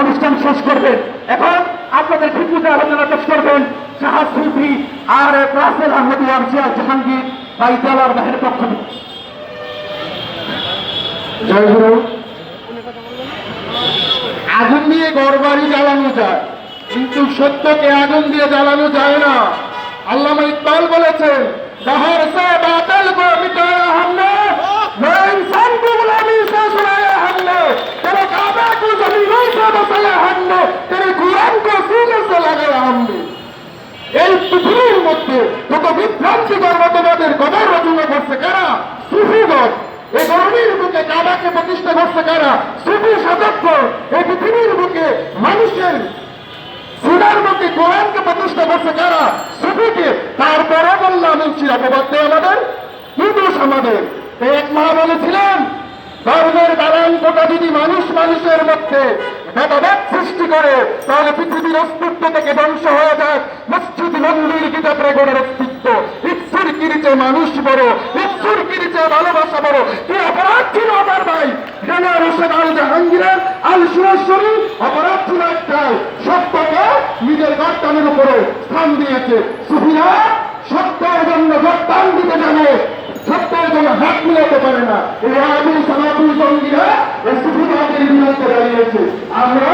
অনুষ্ঠান শেষ করবেন। এখন আপনাদের খিদমতে আলোচনা পেশ করবেন আর রাসেল আহমদ জাহাঙ্গীর, ভাই ভাইয়ের পক্ষ থেকে। নিয়ে গড়বাড়ি জ্বালানো যায়, কিন্তু সত্যকে আগুন দিয়ে জ্বালানো যায় না। আল্লামা ইকবাল বলেছেন এই পৃথিবীর মধ্যে লোক বিভ্রান্ত বুকে কাবাকে প্রতিষ্ঠা করছে কারা? সুফি সদস্য এই পৃথিবীর বুকে মানুষের সুনার বুকে কোরআনকে প্রতিষ্ঠা করছে কারা? সুফিকে তারপরে বললাম মুন্সির অপবাদ দেয় আমাদের, কি আমাদের? এক মা বলেছিলেন, ধর্মের দালান কোটা যদি মানুষ মানুষের মধ্যে ভেদাভেদ সৃষ্টি করে, তাহলে পৃথিবীর অস্তিত্ব থেকে ধ্বংস হয়ে যায়। মসজিদ, মন্দির গীতা প্রেগণের অস্তিত্ব ইচ্ছুর কিরিচে মানুষ বড় ইচ্ছুর কিরিচে ভালোবাসা বড় কি অপরাধ ছিল নিজের গর্তানের উপরে স্থান দিয়েছে। সুফিরা সত্যের জন্য গর্তান দিতে জানে, সত্যের জন্য হাত না। এই আবু সালাবুল জঙ্গিরা এই সুফিবাদের বিরুদ্ধে দাঁড়িয়েছে। আমরা